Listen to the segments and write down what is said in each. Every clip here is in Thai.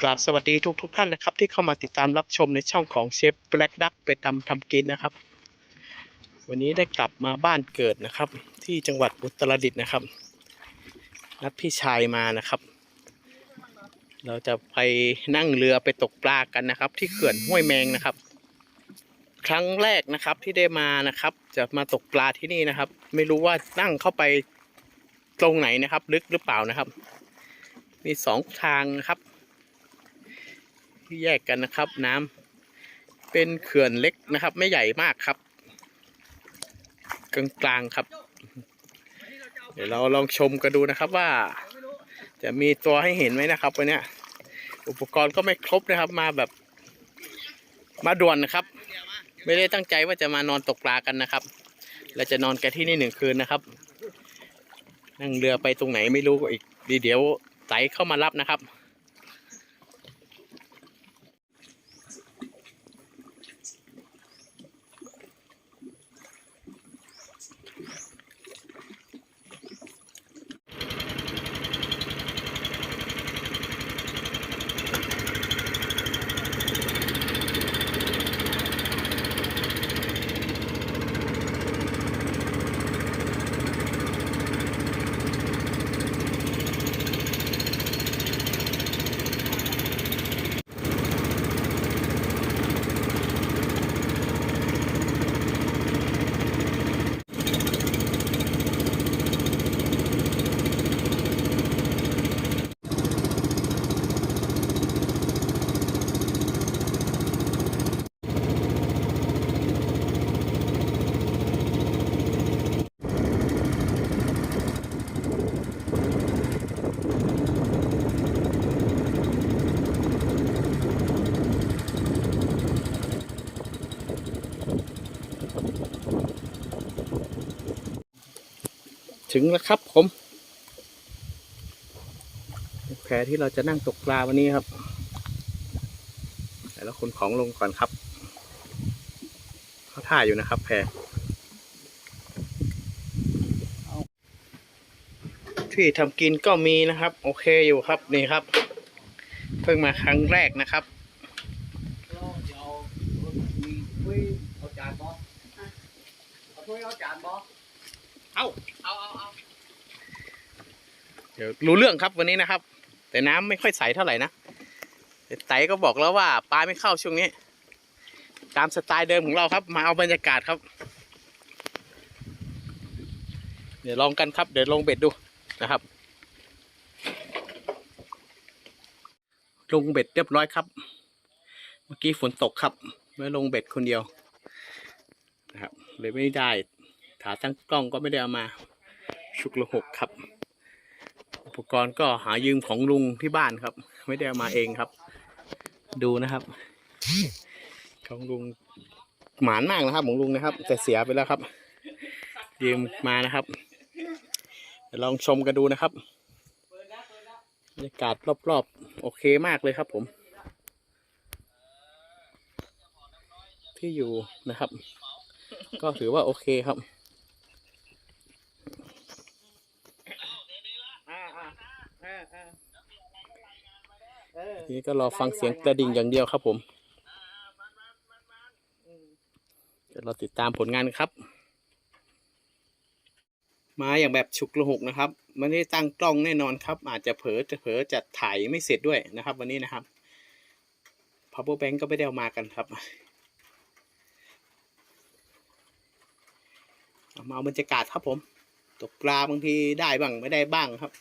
กราบสวัสดีทุกทุกๆท่านนะครับ ที่เข้ามาติดตามรับชมในช่องของเชฟแบล็กดักไปทำทำกินนะครับ วันนี้ได้กลับมาบ้านเกิดนะครับ ที่จังหวัดอุตรดิตถ์นะครับนัดพี่ชายมานะครับ เราจะไปนั่งเรือไปตกปลากันนะครับ ที่เขื่อนห้วยแมงนะครับ ครั้งแรกนะครับที่ได้มานะครับ จะมาตกปลาที่นี่นะครับ ไม่รู้ว่านั่งเข้าไปตรงไหนนะครับ ลึกหรือเปล่านะครับ มีสองทางนะครับ ที่แยกกันนะครับ น้ำเป็นเขื่อนเล็กนะครับ ไม่ใหญ่มากครับ กลางๆครับ เดี๋ยวเราลองชมกันดูนะครับว่า จะมีตัวให้เห็นไหมนะครับวันนี้อุปกรณ์ก็ไม่ครบนะครับ มาแบบ มาด่วนนะครับ ไม่ได้ตั้งใจว่าจะมานอนตกปลากันนะครับเราจะนอนกันที่นี่หนึ่งคืนนะครับ นั่งเรือไปตรงไหนไม่รู้อีกดีเดี๋ยวไตเข้ามารับนะครับ ถึงแล้วครับผม แพที่เราจะนั่งตกปลาวันนี้ครับ แต่ล้วคนของลงก่อนครับเขาท่าอยู่นะครับ แพที่ทำกินก็มีนะครับ โอเคอยู่ครับนี่ครับ เพิ่งมาครั้งแรกนะครับเอาจานบอเอาถ้วยเอาจานบอ เอาเอาเอาเอาเดี๋ยวรู้เรื่องครับวันนี้นะครับ แต่น้ำไม่ค่อยใสเท่าไหร่นะแต่ไตก็บอกแล้วว่าปลาไม่เข้าช่วงนี้ ตามสไตล์เดิมของเราครับ มาเอาบรรยากาศครับ เดี๋ยวลองกันครับ เดี๋ยวลงเบ็ดดูนะครับ ลงเบ็ดเรียบร้อยครับ เมื่อกี้ฝนตกครับไม่ลงเบ็ดคนเดียวนะครับเลยไม่ได้ ขาตั้งกล้องก็ไม่ได้เอามา ชุกละหกครับ อุปกรณ์ก็หายืมของลุงที่บ้านครับ ไม่ได้เอามาเองครับ ดูนะครับ ของลุงหมานมากนะครับของลุงนะครับ แต่เสียไปแล้วครับ ยืมมานะครับลองชมกันดูนะครับบรรยากาศรอบๆ โอเคมากเลยครับผม ที่อยู่นะครับ ก็ถือว่าโอเคครับ อ่าอ่าอ่าอ่าเออ ที นี้ก็รอฟังเสียงกระดิ่งอย่างเดียวครับผมเดี๋ยวเราติดตามผลงานครับ มาอย่างแบบฉุกละหกนะครับไม่ได้ตั้งกล้องแน่นอนครับ อาจจะเผลอจะเผลอจะถ่ายไม่เสร็จด้วยนะครับ วันนี้นะครับ power bank ก็ไม่ได้เอามากันครับเอามาเอาบรรยากาศครับผม ตกปลาบางทีได้บ้างไม่ได้บ้างครับ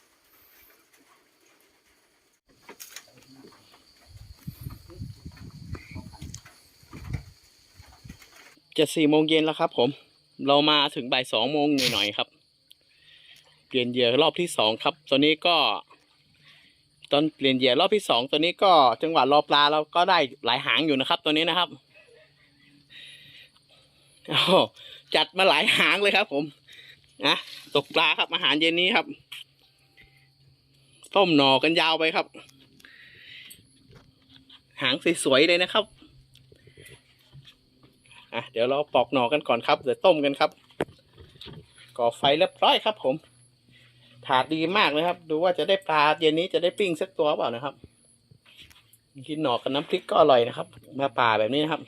จะสี่โมงเย็นแล้วครับผม เรามาถึงบ่ายสองโมงหน่อยๆครับ เปลี่ยนเหยื่อรอบที่สองครับ ตัวนี้ก็ ตอนเปลี่ยนเหยื่อรอบที่สองตัวนี้ก็จังหวะรอปลาเราก็ได้หลายหางอยู่นะครับ ตัวนี้นะครับจัดมาหลายหางเลยครับ ผมนะตกปลาครับอาหารเย็นนี้ครับต้มหน่อกันยาวไปครับ หางสวยๆเลยนะครับ อะเดี๋ยวเราปอกหน่อกันก่อนครับเดี๋ยวต้มกันครับก่อไฟเรียบร้อยครับ ผมถาดดีมากเลยครับ ดูว่าจะได้ปลาเย็นนี้จะได้ปิ้งสักตัวเปล่านะครับกินหน่อกับน้ำพริกก็อร่อยนะครับ มาป่าแบบนี้นะครับ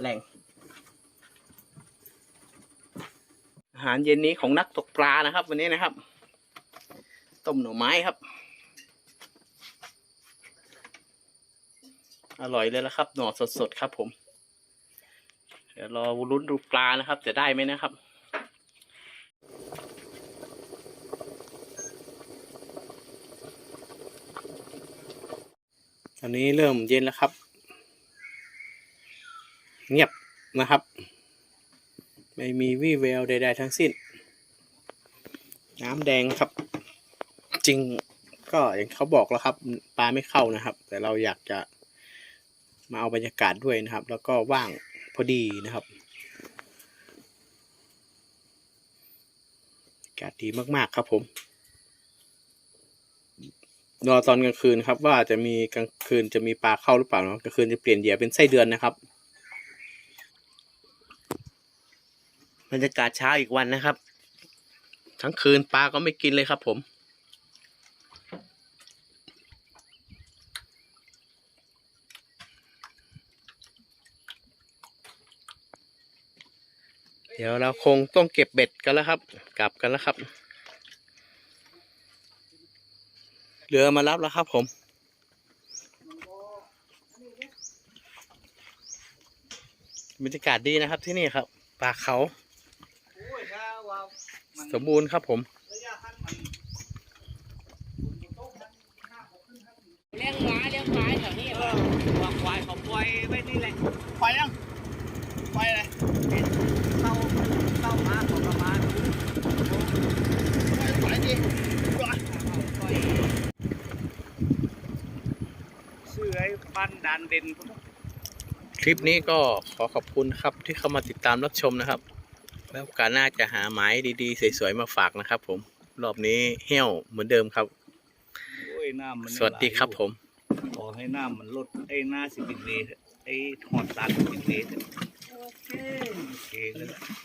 อาหารแหล่งอาหารเย็นนี้ของนักตกปลานะครับ วันนี้นะครับ ต้มหน่อไม้ครับ อร่อยเลยละครับ หน่อสดๆครับผม เดี๋ยวรอลุ้นดูปลานะครับ จะได้ไหมนะครับตอนนี้เริ่มเย็นแล้วครับ เงียบนะครับ ไม่มีวี่แววใด ๆ ทั้งสิ้น น้ำแดงครับ จริงก็อย่างเขาบอกแล้วครับปลาไม่เข้านะครับ แต่เราอยากจะมาเอาบรรยากาศด้วยนะครับ แล้วก็ว่างพอดีนะครับอากาศดีมากๆครับผมรอตอนกลางคืนครับว่าจะมีกลางคืนจะมีปลาเข้าหรือเปล่าเนาะกลางคืนจะเปลี่ยนเหยื่อเป็นไส้เดือนนะครับ บรรยากาศเช้าอีกวันนะครับ ทั้งคืนปลาก็ไม่กินเลยครับผม เดี๋ยวเราคงต้องเก็บเบ็ดกันแล้วครับ กลับกันแล้วครับ เรือมารับแล้วครับผมบรรยากาศดีนะครับที่นี่ครับ ป่าเขาโอ้ยถ้า ว่ามันสมบูรณ์ครับผม ระยะขั้นมันเลี้ยงหมาเลี้ยงควายแถวนี้เออวางควายเขาปล่อยไว้นี่แหละไปยังไปเลยเข้าเข้ามาของประมาณไปดิชื่อไอ้ปั้นดานเด่น คลิปนี้ก็ขอขอบคุณครับที่เข้ามาติดตามรับชมนะครับ แล้วโอกาสหน้าจะหาหมายดีๆ สวยๆ มาฝากนะครับผม รอบนี้เหี้ยวเหมือนเดิมครับโอ้ยน้ำมันสวัสดีครับผม ขอให้น้ำมันลดไอ้หน้าสิบเมตรไอ้หอดตันสิบเมตรโอเคโอเคก็ได้